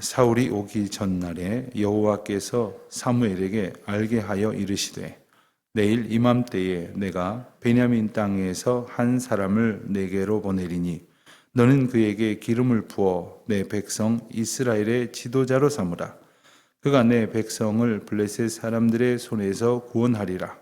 사울이 오기 전날에 여호와께서 사무엘에게 알게 하여 이르시되 내일 이맘때에 내가 베냐민 땅에서 한 사람을 내게로 보내리니 너는 그에게 기름을 부어 내 백성 이스라엘의 지도자로 삼으라. 그가 내 백성을 블레셋 사람들의 손에서 구원하리라.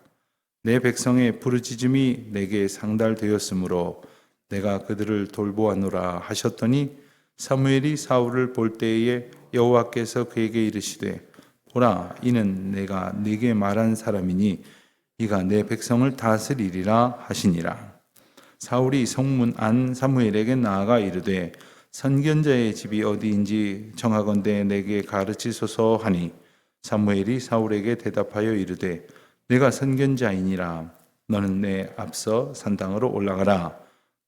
내 백성의 부르짖음이 내게 상달되었으므로 내가 그들을 돌보아노라 하셨더니 사무엘이 사울을 볼 때에 여호와께서 그에게 이르시되 보라 이는 내가 네게 말한 사람이니 이가 내 백성을 다스리리라 하시니라. 사울이 성문 안 사무엘에게 나아가 이르되 선견자의 집이 어디인지 정하건대 내게 가르치소서 하니 사무엘이 사울에게 대답하여 이르되 내가 선견자이니라. 너는 내 앞서 산당으로 올라가라.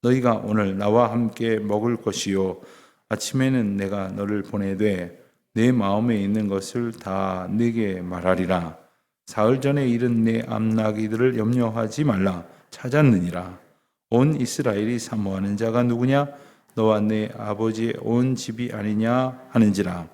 너희가 오늘 나와 함께 먹을 것이요 아침에는 내가 너를 보내되 내 마음에 있는 것을 다 네게 말하리라. 사흘 전에 이른 내 암나기들을 염려하지 말라. 찾았느니라. 온 이스라엘이 사모하는 자가 누구냐? 너와 내 아버지의 온 집이 아니냐? 하는지라.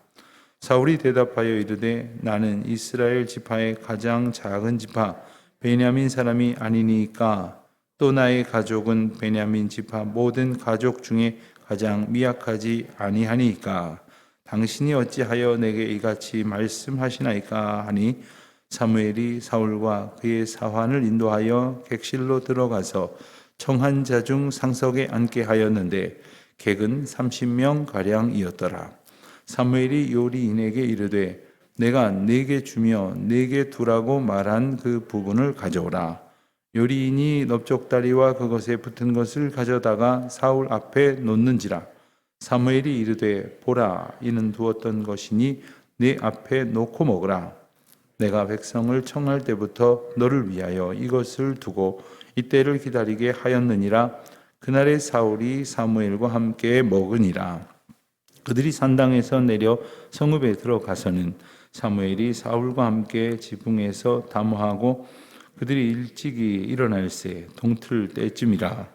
사울이 대답하여 이르되 나는 이스라엘 지파의 가장 작은 지파 베냐민 사람이 아니니까. 또 나의 가족은 베냐민 지파 모든 가족 중에 가장 미약하지 아니하니까 당신이 어찌하여 내게 이같이 말씀하시나이까 하니 사무엘이 사울과 그의 사환을 인도하여 객실로 들어가서 청한 자 중 상석에 앉게 하였는데 객은 30명 가량이었더라. 사무엘이 요리인에게 이르되 내가 네게 주며 네게 두라고 말한 그 부분을 가져오라 요리인이 넓적다리와 그것에 붙은 것을 가져다가 사울 앞에 놓는지라. 사무엘이 이르되 보라 이는 두었던 것이니 네 앞에 놓고 먹으라. 내가 백성을 청할 때부터 너를 위하여 이것을 두고 이때를 기다리게 하였느니라. 그날에 사울이 사무엘과 함께 먹으니라. 그들이 산당에서 내려 성읍에 들어가서는 사무엘이 사울과 함께 지붕에서 담화하고 그들이 일찍이 일어날새 동틀 때쯤이라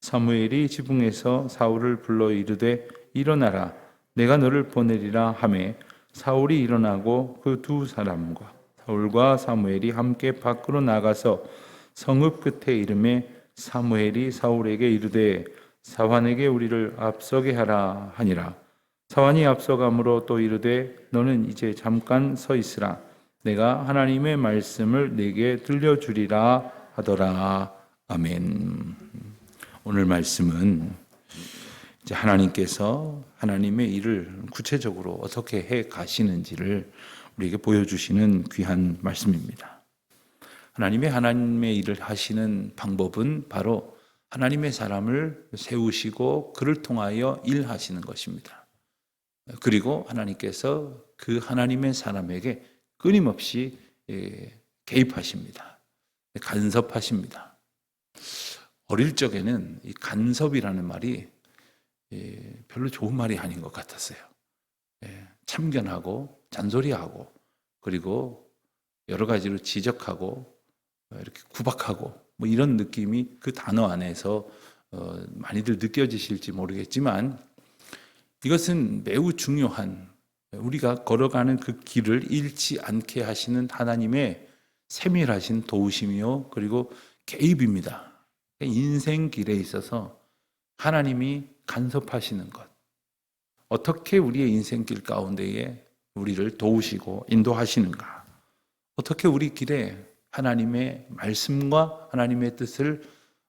사무엘이 지붕에서 사울을 불러 이르되 일어나라 내가 너를 보내리라 하매 사울이 일어나고 그 두 사람과 사울과 사무엘이 함께 밖으로 나가서 성읍 끝에 이름에 사무엘이 사울에게 이르되 사환에게 우리를 앞서게 하라 하니라. 사환이 앞서감으로 또 이르되 너는 이제 잠깐 서 있으라 내가 하나님의 말씀을 내게 들려주리라 하더라 아멘 오늘 말씀은 이제 하나님께서 하나님의 일을 구체적으로 어떻게 해 가시는지를 우리에게 보여주시는 귀한 말씀입니다. 하나님의 하나님의 일을 하시는 방법은 바로 하나님의 사람을 세우시고 그를 통하여 일하시는 것입니다. 그리고 하나님께서 그 하나님의 사람에게 끊임없이 예, 개입하십니다. 간섭하십니다. 어릴 적에는 이 간섭이라는 말이 예, 별로 좋은 말이 아닌 것 같았어요. 예, 참견하고 잔소리하고 그리고 여러 가지로 지적하고 이렇게 구박하고 뭐 이런 느낌이 그 단어 안에서 어, 많이들 느껴지실지 모르겠지만 이것은 매우 중요한 우리가 걸어가는 그 길을 잃지 않게 하시는 하나님의 세밀하신 도우심이요 그리고 개입입니다. 인생 길에 있어서 하나님이 간섭하시는 것. 어떻게 우리의 인생길 가운데에 우리를 도우시고 인도하시는가? 어떻게 우리 길에 하나님의 말씀과 하나님의 뜻을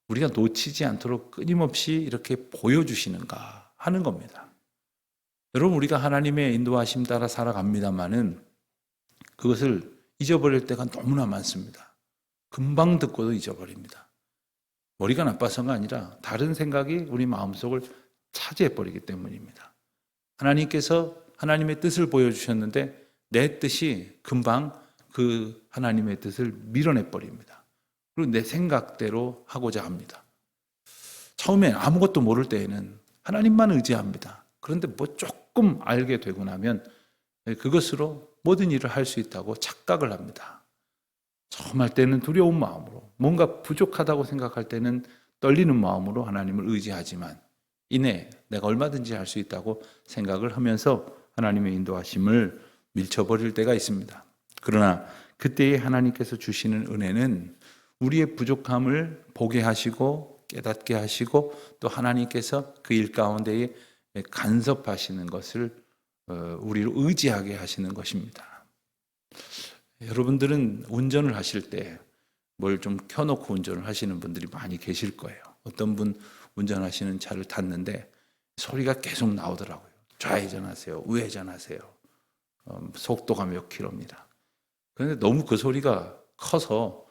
우리가 놓치지 않도록 끊임없이 이렇게 보여주시는가 하는 겁니다. 여러분, 우리가 하나님의 인도하심 따라 살아갑니다만은 그것을 잊어버릴 때가 너무나 많습니다. 금방 듣고도 잊어버립니다. 머리가 나빠서가 아니라 다른 생각이 우리 마음속을 차지해버리기 때문입니다. 하나님께서 하나님의 뜻을 보여주셨는데 내 뜻이 금방 그 하나님의 뜻을 밀어내버립니다. 그리고 내 생각대로 하고자 합니다. 처음에 아무것도 모를 때에는 하나님만 의지합니다. 그런데 뭐 조금 알게 되고 나면 그것으로 모든 일을 할 수 있다고 착각을 합니다. 처음 할 때는 두려운 마음으로, 뭔가 부족하다고 생각할 때는 떨리는 마음으로 하나님을 의지하지만 이내 내가 얼마든지 할 수 있다고 생각을 하면서 하나님의 인도하심을 밀쳐버릴 때가 있습니다. 그러나 그때에 하나님께서 주시는 은혜는 우리의 부족함을 보게 하시고 깨닫게 하시고 또 하나님께서 그 일 가운데에 간섭하시는 것을 어, 우리를 의지하게 하시는 것입니다. 여러분들은 운전을 하실 때 뭘 좀 켜놓고 운전을 하시는 분들이 많이 계실 거예요. 어떤 분 운전하시는 차를 탔는데 소리가 계속 나오더라고요. 좌회전하세요, 우회전하세요. 어, 속도가 몇 킬로입니다. 그런데 너무 그 소리가 커서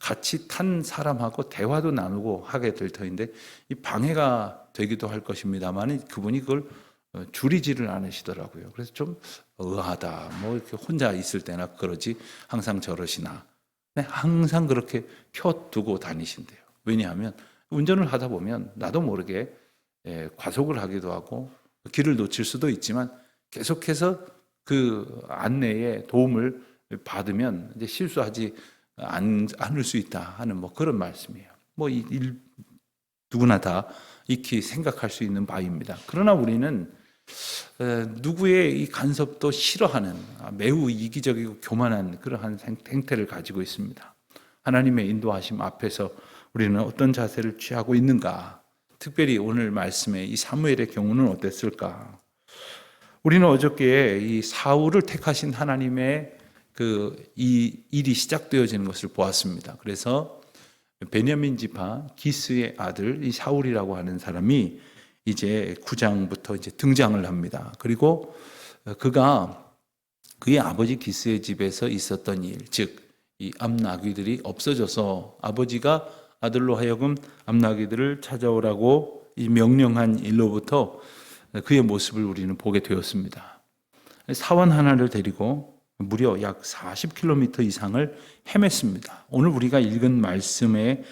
같이 탄 사람하고 대화도 나누고 하게 될 터인데 이 방해가 되기도 할 것입니다만 그분이 그걸 어, 줄이지를 않으시더라고요. 그래서 좀 의아하다. 뭐 이렇게 혼자 있을 때나 그러지 항상 저러시나. 네, 항상 그렇게 켜두고 다니신대요. 왜냐하면 운전을 하다 보면 나도 모르게 예, 과속을 하기도 하고 길을 놓칠 수도 있지만 계속해서 그 안내에 도움을 받으면 이제 실수하지 않, 않을 수 있다 하는 뭐 그런 말씀이에요. 뭐 누구나 다 익히 생각할 수 있는 바입니다. 그러나 우리는 에, 누구의 이 간섭도 싫어하는 아, 매우 이기적이고 교만한 그러한 생- 행태를 가지고 있습니다. 하나님의 인도하심 앞에서 우리는 어떤 자세를 취하고 있는가? 특별히 오늘 말씀의 이 사무엘의 경우는 어땠을까? 우리는 어저께 이 사울을 택하신 하나님의 그 이 일이 시작되어지는 것을 보았습니다. 그래서 베냐민 지파 기스의 아들 이 사울이라고 하는 사람이 이제 9장부터 이제 등장을 합니다. 그리고 그가 그의 아버지 기스의 집에서 있었던 일, 즉 이 암나귀들이 없어져서 아버지가 아들로 하여금 암나귀들을 찾아오라고 이 명령한 일로부터 그의 모습을 우리는 보게 되었습니다. 사원 하나를 데리고 무려 약 40km 이상을 헤맸습니다. 오늘 우리가 읽은 말씀에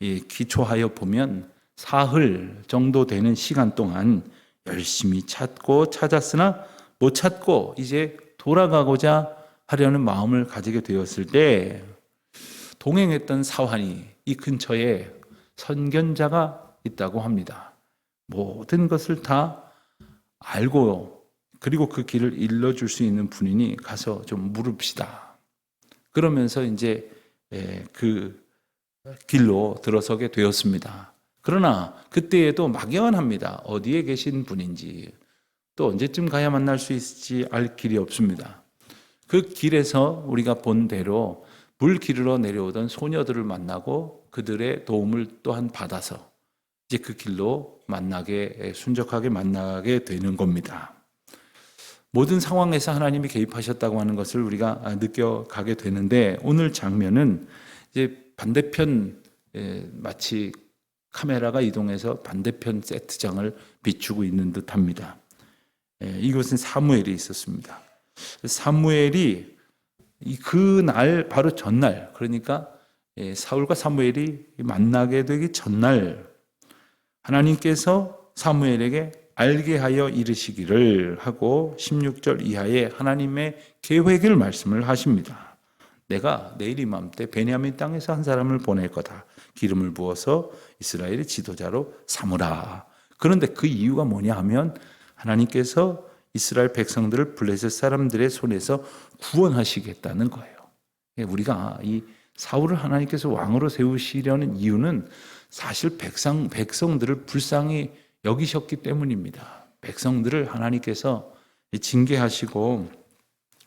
이 기초하여 보면 사흘 정도 되는 시간 동안 열심히 찾고 찾았으나 못 찾고 이제 돌아가고자 하려는 마음을 가지게 되었을 때 동행했던 사환이 이 근처에 선견자가 있다고 합니다. 모든 것을 다 알고 그리고 그 길을 일러줄 수 있는 분이니 가서 좀 물읍시다. 그러면서 이제 에, 그 길로 들어서게 되었습니다. 그러나 그때에도 막연합니다. 어디에 계신 분인지 또 언제쯤 가야 만날 수 있을지 알 길이 없습니다. 그 길에서 우리가 본 대로 물 기르러 내려오던 소녀들을 만나고 그들의 도움을 또한 받아서 이제 그 길로 만나게 순적하게 만나게 되는 겁니다. 모든 상황에서 하나님이 개입하셨다고 하는 것을 우리가 느껴가게 되는데 오늘 장면은 이제 반대편 에, 마치 카메라가 이동해서 반대편 세트장을 비추고 있는 듯합니다. 에, 이곳은 사무엘이 있었습니다. 사무엘이 그날 바로 전날 그러니까 예, 사울과 사무엘이 만나게 되기 전날 하나님께서 사무엘에게 알게 하여 이르시기를 하고 16절 이하에 하나님의 계획을 말씀을 하십니다. 내가 내일 이맘때 베냐민 땅에서 한 사람을 보낼 거다. 기름을 부어서 이스라엘의 지도자로 삼으라. 그런데 그 이유가 뭐냐 하면 하나님께서 이스라엘 백성들을 블레셋 사람들의 손에서 구원하시겠다는 거예요. 예, 우리가 이 사울을 하나님께서 왕으로 세우시려는 이유는 사실 백성 백성들을 불쌍히 여기셨기 때문입니다. 백성들을 하나님께서 징계하시고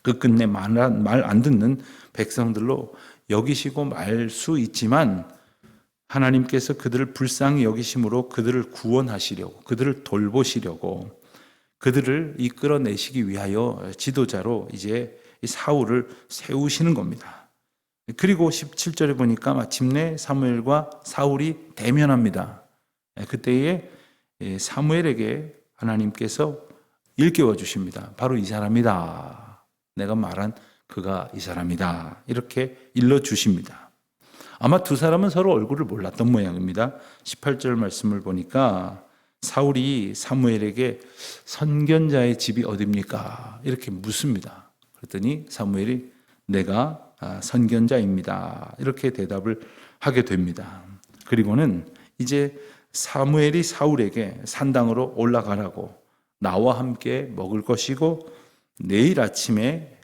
그 끝내 말 안 듣는 백성들로 여기시고 말 수 있지만 하나님께서 그들을 불쌍히 여기심으로 그들을 구원하시려고 그들을 돌보시려고 그들을 이끌어내시기 위하여 지도자로 이제 이 사울을 세우시는 겁니다. 그리고 17절에 보니까 마침내 사무엘과 사울이 대면합니다. 그때에 사무엘에게 하나님께서 일깨워 주십니다. 바로 이 사람이다. 내가 말한 그가 이 사람이다. 이렇게 일러 주십니다. 아마 두 사람은 서로 얼굴을 몰랐던 모양입니다. 18절 말씀을 보니까 사울이 사무엘에게 선견자의 집이 어딥니까? 이렇게 묻습니다. 그랬더니 사무엘이 내가 아, 선견자입니다. 이렇게 대답을 하게 됩니다. 그리고는 이제 사무엘이 사울에게 산당으로 올라가라고 나와 함께 먹을 것이고 내일 아침에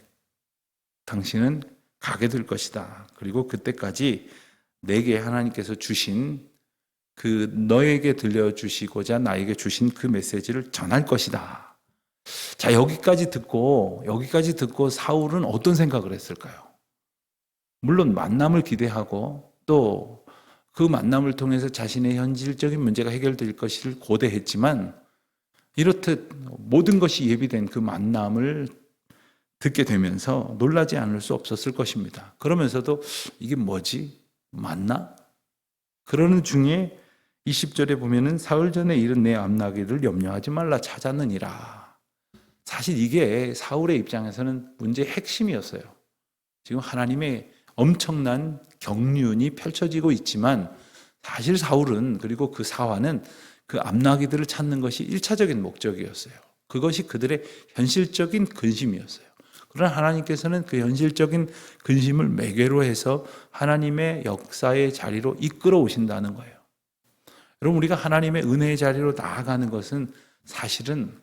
당신은 가게 될 것이다. 그리고 그때까지 내게 하나님께서 주신 그 너에게 들려주시고자 나에게 주신 그 메시지를 전할 것이다. 자, 여기까지 듣고, 여기까지 듣고 사울은 어떤 생각을 했을까요? 물론 만남을 기대하고 또 그 만남을 통해서 자신의 현실적인 문제가 해결될 것을 고대했지만 이렇듯 모든 것이 예비된 그 만남을 듣게 되면서 놀라지 않을 수 없었을 것입니다. 그러면서도 이게 뭐지? 맞나? 그러는 중에 20절에 보면은 사흘 전에 이른 내 암나기를 염려하지 말라 찾았느니라. 사실 이게 사울의 입장에서는 문제의 핵심이었어요. 지금 하나님의 엄청난 경륜이 펼쳐지고 있지만 사실 사울은 그리고 그 사화는 그 암나기들을 찾는 것이 일차적인 목적이었어요. 그것이 그들의 현실적인 근심이었어요. 그러나 하나님께서는 그 현실적인 근심을 매개로 해서 하나님의 역사의 자리로 이끌어 오신다는 거예요. 여러분, 우리가 하나님의 은혜의 자리로 나아가는 것은 사실은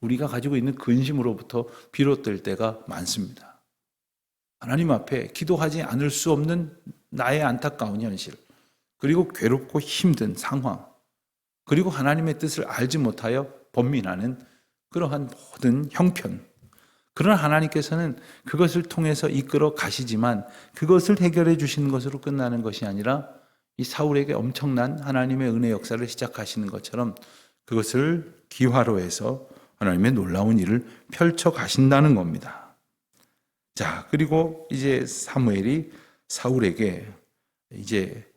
우리가 가지고 있는 근심으로부터 비롯될 때가 많습니다. 하나님 앞에 기도하지 않을 수 없는 나의 안타까운 현실, 그리고 괴롭고 힘든 상황, 그리고 하나님의 뜻을 알지 못하여 번민하는 그러한 모든 형편. 그러나 하나님께서는 그것을 통해서 이끌어 가시지만 그것을 해결해 주시는 것으로 끝나는 것이 아니라 이 사울에게 엄청난 하나님의 은혜 역사를 시작하시는 것처럼 그것을 기화로 해서 하나님의 놀라운 일을 펼쳐 가신다는 겁니다. 자, 그리고 이제 사무엘이 사울에게 이제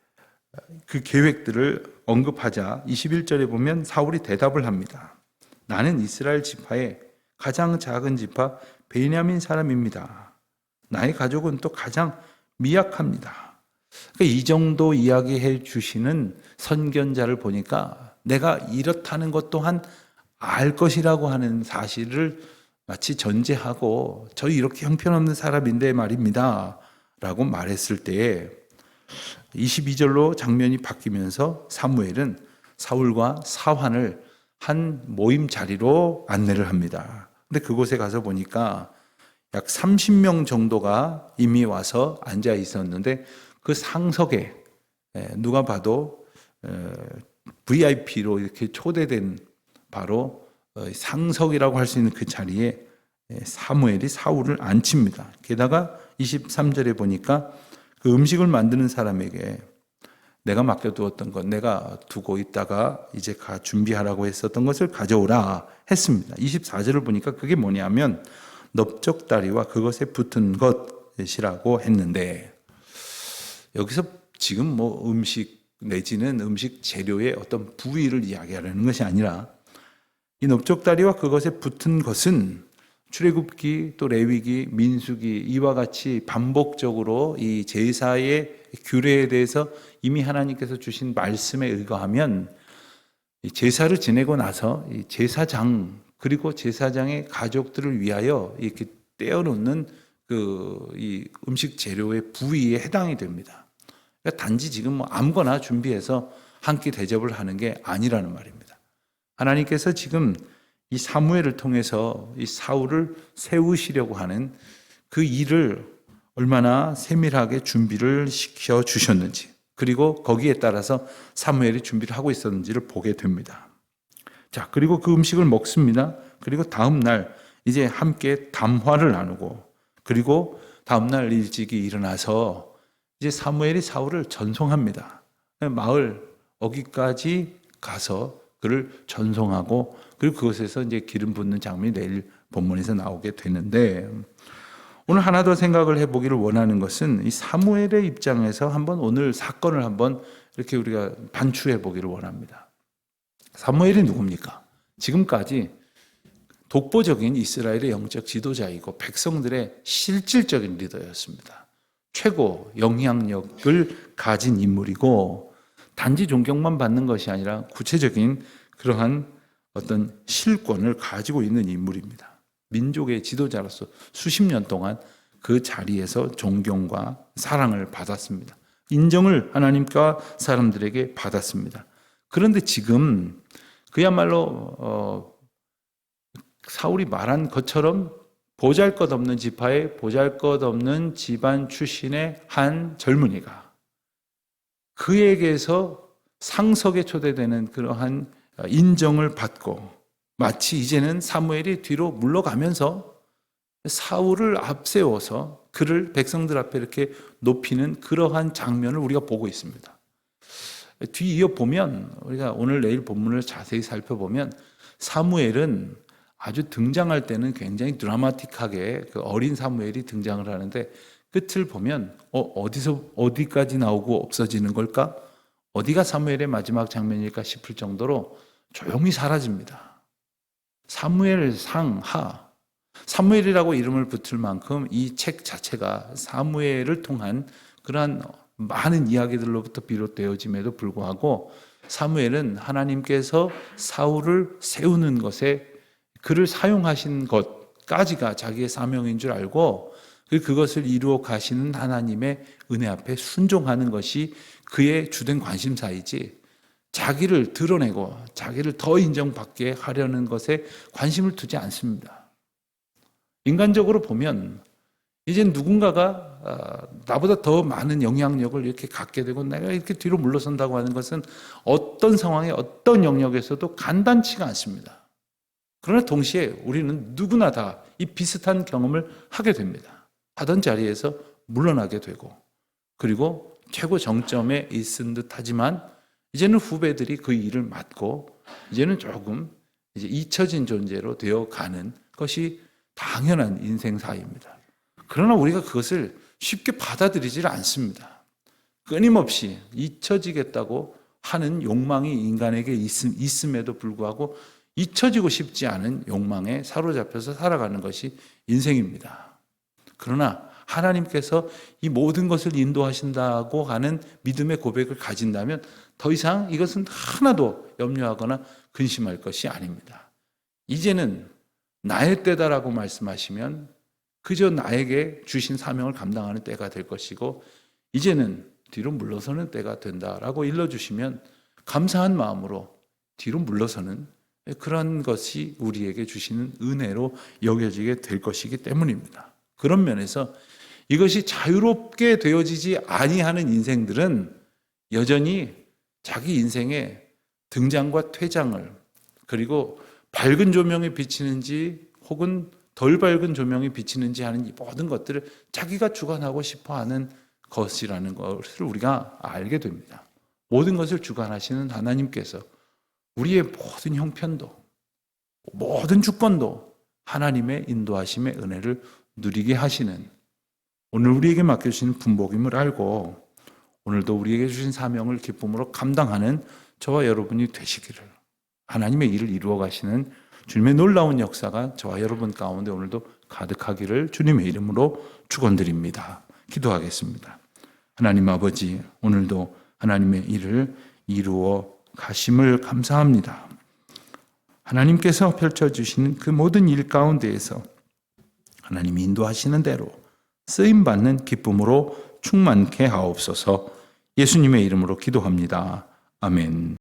그 계획들을 언급하자 21절에 보면 사울이 대답을 합니다. 나는 이스라엘 지파의 가장 작은 지파 베냐민 사람입니다. 나의 가족은 또 가장 미약합니다. 그러니까 이 정도 이야기해 주시는 선견자를 보니까 내가 이렇다는 것 또한 알 것이라고 하는 사실을 마치 전제하고 저 이렇게 형편없는 사람인데 말입니다. 라고 말했을 때에 22절로 장면이 바뀌면서 사무엘은 사울과 사환을 한 모임 자리로 안내를 합니다. 근데 그곳에 가서 보니까 약 30명 정도가 이미 와서 앉아 있었는데 그 상석에 예, 누가 봐도 VIP로 이렇게 초대된 바로 어, 상석이라고 할 수 있는 그 자리에 예, 사무엘이 사울을 앉힙니다. 게다가 23절에 보니까 그 음식을 만드는 사람에게 내가 맡겨두었던 것, 내가 두고 있다가 이제 가 준비하라고 했었던 것을 가져오라 했습니다. 24절을 보니까 그게 뭐냐면 넓적다리와 그것에 붙은 것이라고 했는데 여기서 지금 뭐 음식 내지는 음식 재료의 어떤 부위를 이야기하려는 것이 아니라 이 넓적다리와 그것에 붙은 것은 출애굽기 또 레위기 민수기 이와 같이 반복적으로 이 제사의 규례에 대해서 이미 하나님께서 주신 말씀에 의거하면 제사를 지내고 나서 이 제사장 그리고 제사장의 가족들을 위하여 이렇게 떼어놓는 그 이 음식 재료의 부위에 해당이 됩니다. 그러니까 단지 지금 뭐 아무거나 준비해서 한 끼 대접을 하는 게 아니라는 말입니다. 하나님께서 지금 이 사무엘을 통해서 이 사울을 세우시려고 하는 그 일을 얼마나 세밀하게 준비를 시켜 주셨는지 그리고 거기에 따라서 사무엘이 준비를 하고 있었는지를 보게 됩니다. 자, 그리고 그 음식을 먹습니다. 그리고 다음 날 이제 함께 담화를 나누고 그리고 다음 날 일찍이 일어나서 이제 사무엘이 사울을 전송합니다. 마을 어기까지 가서 그를 전송하고 그리고 그것에서 이제 기름 붓는 장면이 내일 본문에서 나오게 되는데 오늘 하나 더 생각을 해보기를 원하는 것은 이 사무엘의 입장에서 한번 오늘 사건을 한번 이렇게 우리가 반추해 보기를 원합니다. 사무엘이 누굽니까? 지금까지 독보적인 이스라엘의 영적 지도자이고 백성들의 실질적인 리더였습니다. 최고 영향력을 가진 인물이고 단지 존경만 받는 것이 아니라 구체적인 그러한 어떤 실권을 가지고 있는 인물입니다. 민족의 지도자로서 수십 년 동안 그 자리에서 존경과 사랑을 받았습니다. 인정을 하나님과 사람들에게 받았습니다. 그런데 지금 그야말로 어, 사울이 말한 것처럼 보잘것없는 지파에 보잘것없는 집안 출신의 한 젊은이가 그에게서 상석에 초대되는 그러한 인정을 받고 마치 이제는 사무엘이 뒤로 물러가면서 사울을 앞세워서 그를 백성들 앞에 이렇게 높이는 그러한 장면을 우리가 보고 있습니다. 뒤이어 보면 우리가 오늘 내일 본문을 자세히 살펴보면 사무엘은 아주 등장할 때는 굉장히 드라마틱하게 그 어린 사무엘이 등장을 하는데 끝을 보면 어, 어디서 어디까지 나오고 없어지는 걸까? 어디가 사무엘의 마지막 장면일까 싶을 정도로 조용히 사라집니다. 사무엘 상하 사무엘이라고 이름을 붙을 만큼 이 책 자체가 사무엘을 통한 그러한 많은 이야기들로부터 비롯되어짐에도 불구하고 사무엘은 하나님께서 사울을 세우는 것에 그를 사용하신 것까지가 자기의 사명인 줄 알고 그것을 이루어 가시는 하나님의 은혜 앞에 순종하는 것이 그의 주된 관심사이지 자기를 드러내고 자기를 더 인정받게 하려는 것에 관심을 두지 않습니다. 인간적으로 보면 이제 누군가가 아, 나보다 더 많은 영향력을 이렇게 갖게 되고 내가 이렇게 뒤로 물러선다고 하는 것은 어떤 상황에 어떤 영역에서도 간단치가 않습니다. 그러나 동시에 우리는 누구나 다 이 비슷한 경험을 하게 됩니다. 하던 자리에서 물러나게 되고 그리고 최고 정점에 있은 듯 하지만 이제는 후배들이 그 일을 맡고 이제는 조금 이제 잊혀진 존재로 되어 가는 것이 당연한 인생사입니다. 그러나 우리가 그것을 쉽게 받아들이질 않습니다. 끊임없이 잊혀지겠다고 하는 욕망이 인간에게 있음, 에도 불구하고 잊혀지고 싶지 않은 욕망에 사로잡혀서 살아가는 것이 인생입니다. 그러나 하나님께서 이 모든 것을 인도하신다고 하는 믿음의 고백을 가진다면 더 이상 이것은 하나도 염려하거나 근심할 것이 아닙니다. 이제는 나의 때다라고 말씀하시면 그저 나에게 주신 사명을 감당하는 때가 될 것이고 이제는 뒤로 물러서는 때가 된다라고 일러주시면 감사한 마음으로 뒤로 물러서는 그런 것이 우리에게 주시는 은혜로 여겨지게 될 것이기 때문입니다. 그런 면에서 이것이 자유롭게 되어지지 아니하는 인생들은 여전히 자기 인생의 등장과 퇴장을 그리고 밝은 조명이 비치는지 혹은 덜 밝은 조명이 비치는지 하는 이 모든 것들을 자기가 주관하고 싶어 하는 것이라는 것을 우리가 알게 됩니다. 모든 것을 주관하시는 하나님께서 우리의 모든 형편도 모든 주권도 하나님의 인도하심의 은혜를 누리게 하시는 오늘 우리에게 맡겨주신 분복임을 알고 오늘도 우리에게 주신 사명을 기쁨으로 감당하는 저와 여러분이 되시기를 하나님의 일을 이루어 가시는 주님의 놀라운 역사가 저와 여러분 가운데 오늘도 가득하기를 주님의 이름으로 축원드립니다. 기도하겠습니다. 하나님 아버지 오늘도 하나님의 일을 이루어 가심을 감사합니다. 하나님께서 펼쳐 주시는 그 모든 일 가운데에서 하나님이 인도하시는 대로 쓰임 받는 기쁨으로 충만케 하옵소서 예수님의 이름으로 기도합니다. 아멘.